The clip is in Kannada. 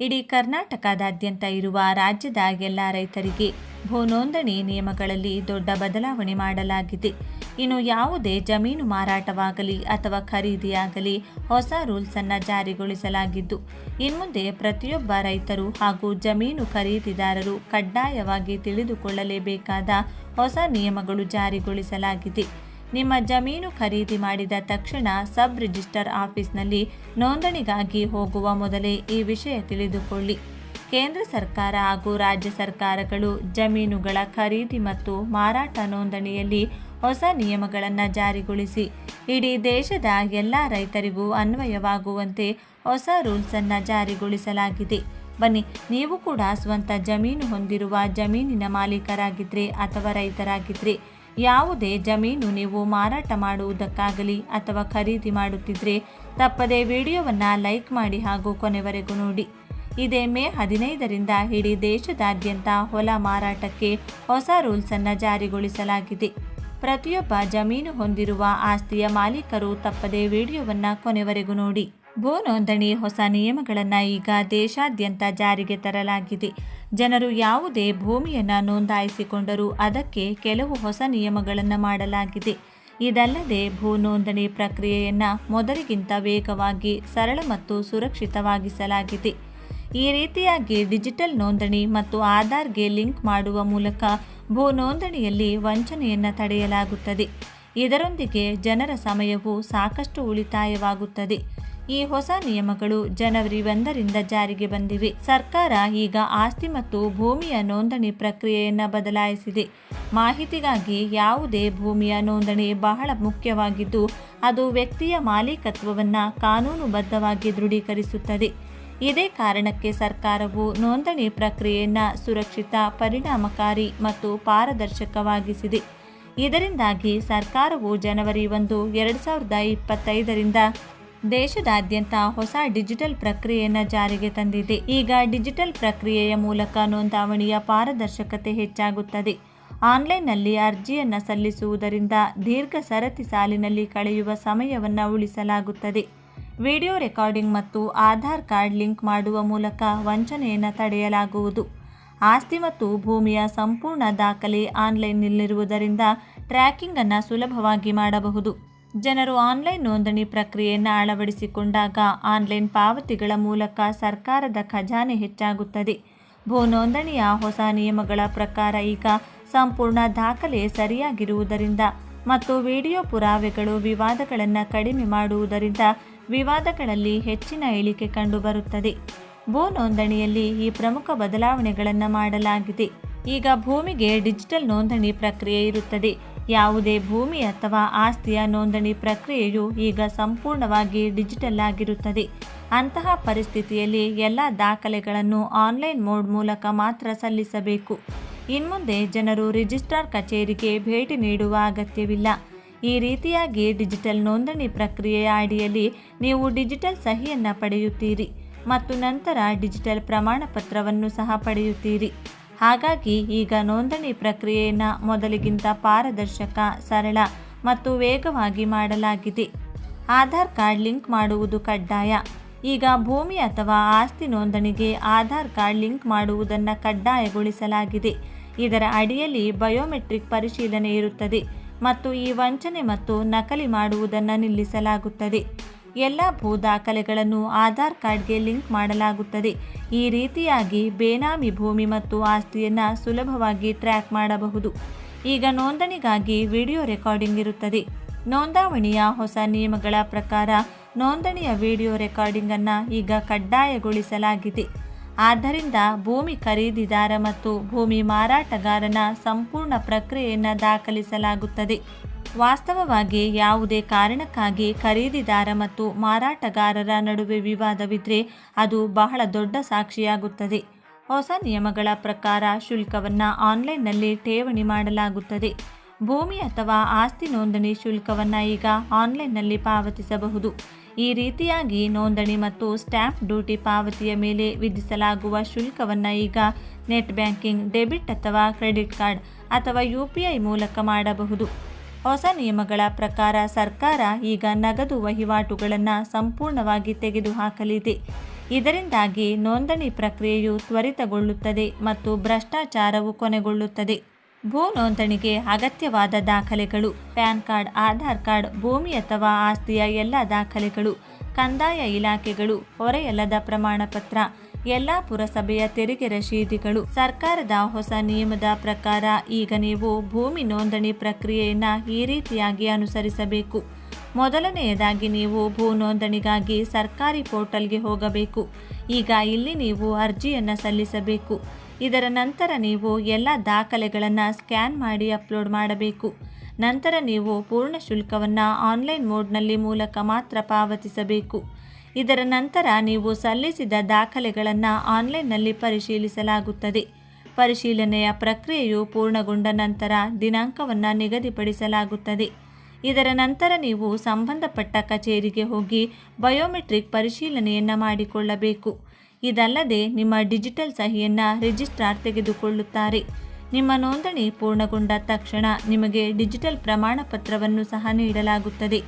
ಇಡೀ ಕರ್ನಾಟಕದಾದ್ಯಂತ ಇರುವ ರಾಜ್ಯದ ಎಲ್ಲ ರೈತರಿಗೆ ಭೂ ನೋಂದಣಿ ನಿಯಮಗಳಲ್ಲಿ ದೊಡ್ಡ ಬದಲಾವಣೆ ಮಾಡಲಾಗಿದೆ. ಇನ್ನು ಯಾವುದೇ ಜಮೀನು ಮಾರಾಟವಾಗಲಿ ಅಥವಾ ಖರೀದಿಯಾಗಲಿ ಹೊಸ ರೂಲ್ಸ್ ಅನ್ನು ಜಾರಿಗೊಳಿಸಲಾಗಿದ್ದು, ಇನ್ಮುಂದೆ ಪ್ರತಿಯೊಬ್ಬ ರೈತರು ಹಾಗೂ ಜಮೀನು ಖರೀದಿದಾರರು ಕಡ್ಡಾಯವಾಗಿ ತಿಳಿದುಕೊಳ್ಳಲೇಬೇಕಾದ ಹೊಸ ನಿಯಮಗಳು ಜಾರಿಗೊಳಿಸಲಾಗಿದೆ. ನಿಮ್ಮ ಜಮೀನು ಖರೀದಿ ಮಾಡಿದ ತಕ್ಷಣ ಸಬ್ ರಿಜಿಸ್ಟರ್ ಆಫೀಸ್ನಲ್ಲಿ ನೋಂದಣಿಗಾಗಿ ಹೋಗುವ ಮೊದಲೇ ಈ ವಿಷಯ ತಿಳಿದುಕೊಳ್ಳಿ. ಕೇಂದ್ರ ಸರ್ಕಾರ ಹಾಗೂ ರಾಜ್ಯ ಸರ್ಕಾರಗಳು ಜಮೀನುಗಳ ಖರೀದಿ ಮತ್ತು ಮಾರಾಟ ನೋಂದಣಿಯಲ್ಲಿ ಹೊಸ ನಿಯಮಗಳನ್ನು ಜಾರಿಗೊಳಿಸಿ, ಇಡೀ ದೇಶದ ಎಲ್ಲ ರೈತರಿಗೂ ಅನ್ವಯವಾಗುವಂತೆ ಹೊಸ ರೂಲ್ಸನ್ನು ಜಾರಿಗೊಳಿಸಲಾಗಿದೆ. ಬನ್ನಿ, ನೀವು ಕೂಡ ಸ್ವಂತ ಜಮೀನು ಹೊಂದಿರುವ ಜಮೀನಿನ ಮಾಲೀಕರಾಗಿದ್ದರೆ ಅಥವಾ ರೈತರಾಗಿದ್ದರೆ ಯಾವುದೇ ಜಮೀನು ನೀವು ಮಾರಾಟ ಮಾಡುವುದಕ್ಕಾಗಲಿ ಅಥವಾ ಖರೀದಿ ಮಾಡುತ್ತಿದ್ದರೆ ತಪ್ಪದೇ ವಿಡಿಯೋವನ್ನು ಲೈಕ್ ಮಾಡಿ ಹಾಗೂ ಕೊನೆವರೆಗೂ ನೋಡಿ. ಇದೇ ಮೇ ಹದಿನೈದರಿಂದ ಇಡೀ ದೇಶದಾದ್ಯಂತ ಹೊಲ ಮಾರಾಟಕ್ಕೆ ಹೊಸ ರೂಲ್ಸನ್ನು ಜಾರಿಗೊಳಿಸಲಾಗಿದೆ. ಪ್ರತಿಯೊಬ್ಬ ಜಮೀನು ಹೊಂದಿರುವ ಆಸ್ತಿಯ ಮಾಲೀಕರು ತಪ್ಪದೇ ವಿಡಿಯೋವನ್ನು ಕೊನೆವರೆಗೂ ನೋಡಿ. ಭೂ ನೋಂದಣಿ ಹೊಸ ನಿಯಮಗಳನ್ನು ಈಗ ದೇಶಾದ್ಯಂತ ಜಾರಿಗೆ ತರಲಾಗಿದೆ. ಜನರು ಯಾವುದೇ ಭೂಮಿಯನ್ನು ನೋಂದಾಯಿಸಿಕೊಂಡರೂ ಅದಕ್ಕೆ ಕೆಲವು ಹೊಸ ನಿಯಮಗಳನ್ನು ಮಾಡಲಾಗಿದೆ. ಇದಲ್ಲದೆ ಭೂ ನೋಂದಣಿ ಪ್ರಕ್ರಿಯೆಯನ್ನು ಮೊದಲಿಗಿಂತ ವೇಗವಾಗಿ, ಸರಳ ಮತ್ತು ಸುರಕ್ಷಿತವಾಗಿಸಲಾಗಿದೆ. ಈ ರೀತಿಯಾಗಿ ಡಿಜಿಟಲ್ ನೋಂದಣಿ ಮತ್ತು ಆಧಾರ್ಗೆ ಲಿಂಕ್ ಮಾಡುವ ಮೂಲಕ ಭೂ ನೋಂದಣಿಯಲ್ಲಿ ವಂಚನೆಯನ್ನು ತಡೆಯಲಾಗುತ್ತದೆ. ಇದರೊಂದಿಗೆ ಜನರ ಸಮಯವು ಸಾಕಷ್ಟು ಉಳಿತಾಯವಾಗುತ್ತದೆ. ಈ ಹೊಸ ನಿಯಮಗಳು ಜನವರಿ ಒಂದರಿಂದ ಜಾರಿಗೆ ಬಂದಿವೆ. ಸರ್ಕಾರ ಈಗ ಆಸ್ತಿ ಮತ್ತು ಭೂಮಿಯ ನೋಂದಣಿ ಪ್ರಕ್ರಿಯೆಯನ್ನು ಬದಲಾಯಿಸಿದೆ. ಮಾಹಿತಿಗಾಗಿ ಯಾವುದೇ ಭೂಮಿಯ ನೋಂದಣಿ ಬಹಳ ಮುಖ್ಯವಾಗಿದ್ದು, ಅದು ವ್ಯಕ್ತಿಯ ಮಾಲೀಕತ್ವವನ್ನು ಕಾನೂನುಬದ್ಧವಾಗಿ ದೃಢೀಕರಿಸುತ್ತದೆ. ಇದೇ ಕಾರಣಕ್ಕೆ ಸರ್ಕಾರವು ನೋಂದಣಿ ಪ್ರಕ್ರಿಯೆಯನ್ನು ಸುರಕ್ಷಿತ, ಪರಿಣಾಮಕಾರಿ ಮತ್ತು ಪಾರದರ್ಶಕವಾಗಿಸಿದೆ. ಇದರಿಂದಾಗಿ ಸರ್ಕಾರವು ಜನವರಿ ಒಂದು, ಎರಡು ಸಾವಿರದ ಇಪ್ಪತ್ತೈದರಿಂದ ದೇಶದಾದ್ಯಂತ ಹೊಸ ಡಿಜಿಟಲ್ ಪ್ರಕ್ರಿಯೆಯನ್ನು ಜಾರಿಗೆ ತಂದಿದೆ. ಈಗ ಡಿಜಿಟಲ್ ಪ್ರಕ್ರಿಯೆಯ ಮೂಲಕ ನೋಂದಾವಣಿಯ ಪಾರದರ್ಶಕತೆ ಹೆಚ್ಚಾಗುತ್ತದೆ. ಆನ್ಲೈನ್ನಲ್ಲಿ ಅರ್ಜಿಯನ್ನು ಸಲ್ಲಿಸುವುದರಿಂದ ದೀರ್ಘ ಸರತಿ ಸಾಲಿನಲ್ಲಿ ಕಳೆಯುವ ಸಮಯವನ್ನು ಉಳಿಸಲಾಗುತ್ತದೆ. ವಿಡಿಯೋ ರೆಕಾರ್ಡಿಂಗ್ ಮತ್ತು ಆಧಾರ್ ಕಾರ್ಡ್ ಲಿಂಕ್ ಮಾಡುವ ಮೂಲಕ ವಂಚನೆಯನ್ನು ತಡೆಯಲಾಗುವುದು. ಆಸ್ತಿ ಮತ್ತು ಭೂಮಿಯ ಸಂಪೂರ್ಣ ದಾಖಲೆ ಆನ್ಲೈನ್ನಲ್ಲಿರುವುದರಿಂದ ಟ್ರ್ಯಾಕಿಂಗನ್ನು ಸುಲಭವಾಗಿ ಮಾಡಬಹುದು. ಜನರು ಆನ್ಲೈನ್ ನೋಂದಣಿ ಪ್ರಕ್ರಿಯೆಯನ್ನು ಅಳವಡಿಸಿಕೊಂಡಾಗ ಆನ್ಲೈನ್ ಪಾವತಿಗಳ ಮೂಲಕ ಸರ್ಕಾರದ ಖಜಾನೆ ಹೆಚ್ಚಾಗುತ್ತದೆ. ಭೂ ನೋಂದಣಿಯ ಹೊಸ ನಿಯಮಗಳ ಪ್ರಕಾರ ಈಗ ಸಂಪೂರ್ಣ ದಾಖಲೆ ಸರಿಯಾಗಿರುವುದರಿಂದ ಮತ್ತು ವಿಡಿಯೋ ಪುರಾವೆಗಳು ವಿವಾದಗಳನ್ನು ಕಡಿಮೆ ಮಾಡುವುದರಿಂದ ವಿವಾದಗಳಲ್ಲಿ ಹೆಚ್ಚಿನ ಇಳಿಕೆ ಕಂಡುಬರುತ್ತದೆ. ಭೂ ನೋಂದಣಿಯಲ್ಲಿ ಈ ಪ್ರಮುಖ ಬದಲಾವಣೆಗಳನ್ನು ಮಾಡಲಾಗಿದೆ. ಈಗ ಭೂಮಿಗೆ ಡಿಜಿಟಲ್ ನೋಂದಣಿ ಪ್ರಕ್ರಿಯೆ ಇರುತ್ತದೆ. ಯಾವುದೇ ಭೂಮಿ ಅಥವಾ ಆಸ್ತಿಯ ನೋಂದಣಿ ಪ್ರಕ್ರಿಯೆಯು ಈಗ ಸಂಪೂರ್ಣವಾಗಿ ಡಿಜಿಟಲ್ ಆಗಿರುತ್ತದೆ. ಅಂತಹ ಪರಿಸ್ಥಿತಿಯಲ್ಲಿ ಎಲ್ಲ ದಾಖಲೆಗಳನ್ನು ಆನ್ಲೈನ್ ಮೋಡ್ ಮೂಲಕ ಮಾತ್ರ ಸಲ್ಲಿಸಬೇಕು. ಇನ್ಮುಂದೆ ಜನರು ರಿಜಿಸ್ಟ್ರಾರ್ ಕಚೇರಿಗೆ ಭೇಟಿ ನೀಡುವ ಅಗತ್ಯವಿಲ್ಲ. ಈ ರೀತಿಯಾಗಿ ಡಿಜಿಟಲ್ ನೋಂದಣಿ ಪ್ರಕ್ರಿಯೆಯ ಅಡಿಯಲ್ಲಿ ನೀವು ಡಿಜಿಟಲ್ ಸಹಿಯನ್ನು ಪಡೆಯುತ್ತೀರಿ ಮತ್ತು ನಂತರ ಡಿಜಿಟಲ್ ಪ್ರಮಾಣಪತ್ರವನ್ನು ಸಹ ಪಡೆಯುತ್ತೀರಿ. ಹಾಗಾಗಿ ಈಗ ನೋಂದಣಿ ಪ್ರಕ್ರಿಯೆಯನ್ನು ಮೊದಲಿಗಿಂತ ಪಾರದರ್ಶಕ, ಸರಳ ಮತ್ತು ವೇಗವಾಗಿ ಮಾಡಲಾಗಿದೆ. ಆಧಾರ್ ಕಾರ್ಡ್ ಲಿಂಕ್ ಮಾಡುವುದು ಕಡ್ಡಾಯ. ಈಗ ಭೂಮಿ ಅಥವಾ ಆಸ್ತಿ ನೋಂದಣಿಗೆ ಆಧಾರ್ ಕಾರ್ಡ್ ಲಿಂಕ್ ಮಾಡುವುದನ್ನು ಕಡ್ಡಾಯಗೊಳಿಸಲಾಗಿದೆ. ಇದರ ಅಡಿಯಲ್ಲಿ ಬಯೋಮೆಟ್ರಿಕ್ ಪರಿಶೀಲನೆ ಇರುತ್ತದೆ ಮತ್ತು ಈ ವಂಚನೆ ಮತ್ತು ನಕಲಿ ಮಾಡುವುದನ್ನು ನಿಲ್ಲಿಸಲಾಗುತ್ತದೆ. ಎಲ್ಲ ಭೂ ದಾಖಲೆಗಳನ್ನು ಆಧಾರ್ ಕಾರ್ಡ್ಗೆ ಲಿಂಕ್ ಮಾಡಲಾಗುತ್ತದೆ. ಈ ರೀತಿಯಾಗಿ ಬೇನಾಮಿ ಭೂಮಿ ಮತ್ತು ಆಸ್ತಿಯನ್ನು ಸುಲಭವಾಗಿ ಟ್ರ್ಯಾಕ್ ಮಾಡಬಹುದು. ಈಗ ನೋಂದಣಿಗಾಗಿ ವಿಡಿಯೋ ರೆಕಾರ್ಡಿಂಗ್ ಇರುತ್ತದೆ. ನೋಂದಾವಣಿಯ ಹೊಸ ನಿಯಮಗಳ ಪ್ರಕಾರ ನೋಂದಣಿಯ ವಿಡಿಯೋ ರೆಕಾರ್ಡಿಂಗನ್ನು ಈಗ ಕಡ್ಡಾಯಗೊಳಿಸಲಾಗಿದೆ. ಆದ್ದರಿಂದ ಭೂಮಿ ಖರೀದಿದಾರ ಮತ್ತು ಭೂಮಿ ಮಾರಾಟಗಾರನ ಸಂಪೂರ್ಣ ಪ್ರಕ್ರಿಯೆಯನ್ನು ದಾಖಲಿಸಲಾಗುತ್ತದೆ. ವಾಸ್ತವವಾಗಿ ಯಾವುದೇ ಕಾರಣಕ್ಕಾಗಿ ಖರೀದಿದಾರ ಮತ್ತು ಮಾರಾಟಗಾರರ ನಡುವೆ ವಿವಾದವಿದ್ದರೆ ಅದು ಬಹಳ ದೊಡ್ಡ ಸಾಕ್ಷಿಯಾಗುತ್ತದೆ. ಹೊಸ ನಿಯಮಗಳ ಪ್ರಕಾರ ಶುಲ್ಕವನ್ನು ಆನ್ಲೈನ್ನಲ್ಲಿ ಠೇವಣಿ ಮಾಡಲಾಗುತ್ತದೆ. ಭೂಮಿ ಅಥವಾ ಆಸ್ತಿ ನೋಂದಣಿ ಶುಲ್ಕವನ್ನು ಈಗ ಆನ್ಲೈನ್ನಲ್ಲಿ ಪಾವತಿಸಬಹುದು. ಈ ರೀತಿಯಾಗಿ ನೋಂದಣಿ ಮತ್ತು ಸ್ಟ್ಯಾಂಪ್ ಡ್ಯೂಟಿ ಪಾವತಿಯ ಮೇಲೆ ವಿಧಿಸಲಾಗುವ ಶುಲ್ಕವನ್ನು ಈಗ ನೆಟ್ ಬ್ಯಾಂಕಿಂಗ್, ಡೆಬಿಟ್ ಅಥವಾ ಕ್ರೆಡಿಟ್ ಕಾರ್ಡ್ ಅಥವಾ ಯು ಮೂಲಕ ಮಾಡಬಹುದು. ಹೊಸ ನಿಯಮಗಳ ಪ್ರಕಾರ ಸರ್ಕಾರ ಈಗ ನಗದು ವಹಿವಾಟುಗಳನ್ನು ಸಂಪೂರ್ಣವಾಗಿ ತೆಗೆದುಹಾಕಲಿದೆ. ಇದರಿಂದಾಗಿ ನೋಂದಣಿ ಪ್ರಕ್ರಿಯೆಯು ತ್ವರಿತಗೊಳ್ಳುತ್ತದೆ ಮತ್ತು ಭ್ರಷ್ಟಾಚಾರವು ಕೊನೆಗೊಳ್ಳುತ್ತದೆ. ಭೂ ನೋಂದಣಿಗೆ ಅಗತ್ಯವಾದ ದಾಖಲೆಗಳು, ಪ್ಯಾನ್ ಕಾರ್ಡ್, ಆಧಾರ್ ಕಾರ್ಡ್, ಭೂಮಿ ಅಥವಾ ಆಸ್ತಿಯ ಎಲ್ಲ ದಾಖಲೆಗಳು, ಕಂದಾಯ ಇಲಾಖೆಗಳು, ಹೊರೆಯಲ್ಲದ ಪ್ರಮಾಣಪತ್ರ ಎಲ್ಲ ಪುರಸಭೆಯ ತೆರಿಗೆ ರಶೀದಿಗಳು ಸರ್ಕಾರದ ಹೊಸ ನಿಯಮದ ಪ್ರಕಾರ ಈಗ ನೀವು ಭೂಮಿ ನೋಂದಣಿ ಪ್ರಕ್ರಿಯೆಯನ್ನು ಈ ರೀತಿಯಾಗಿ ಅನುಸರಿಸಬೇಕು. ಮೊದಲನೆಯದಾಗಿ ನೀವು ಭೂ ನೋಂದಣಿಗಾಗಿ ಸರ್ಕಾರಿ ಪೋರ್ಟಲ್ಗೆ ಹೋಗಬೇಕು. ಈಗ ಇಲ್ಲಿ ನೀವು ಅರ್ಜಿಯನ್ನು ಸಲ್ಲಿಸಬೇಕು. ಇದರ ನಂತರ ನೀವು ಎಲ್ಲ ದಾಖಲೆಗಳನ್ನು ಸ್ಕ್ಯಾನ್ ಮಾಡಿ ಅಪ್ಲೋಡ್ ಮಾಡಬೇಕು. ನಂತರ ನೀವು ಪೂರ್ಣ ಶುಲ್ಕವನ್ನು ಆನ್ಲೈನ್ ಮೋಡ್ನಲ್ಲಿ ಮೂಲಕ ಮಾತ್ರ ಪಾವತಿಸಬೇಕು. ಇದರ ನಂತರ ನೀವು ಸಲ್ಲಿಸಿದ ದಾಖಲೆಗಳನ್ನು ಆನ್ಲೈನ್ನಲ್ಲಿ ಪರಿಶೀಲಿಸಲಾಗುತ್ತದೆ. ಪರಿಶೀಲನೆಯ ಪ್ರಕ್ರಿಯೆಯು ಪೂರ್ಣಗೊಂಡ ನಂತರ ದಿನಾಂಕವನ್ನು ನಿಗದಿಪಡಿಸಲಾಗುತ್ತದೆ. ಇದರ ನಂತರ ನೀವು ಸಂಬಂಧಪಟ್ಟ ಕಚೇರಿಗೆ ಹೋಗಿ ಬಯೋಮೆಟ್ರಿಕ್ ಪರಿಶೀಲನೆಯನ್ನು ಮಾಡಿಕೊಳ್ಳಬೇಕು. ಇದಲ್ಲದೆ ನಿಮ್ಮ ಡಿಜಿಟಲ್ ಸಹಿಯನ್ನು ರಿಜಿಸ್ಟ್ರಾರ್ ತೆಗೆದುಕೊಳ್ಳುತ್ತಾರೆ. ನಿಮ್ಮ ನೋಂದಣಿ ಪೂರ್ಣಗೊಂಡ ತಕ್ಷಣ ನಿಮಗೆ ಡಿಜಿಟಲ್ ಪ್ರಮಾಣಪತ್ರವನ್ನು ಸಹ ನೀಡಲಾಗುತ್ತದೆ.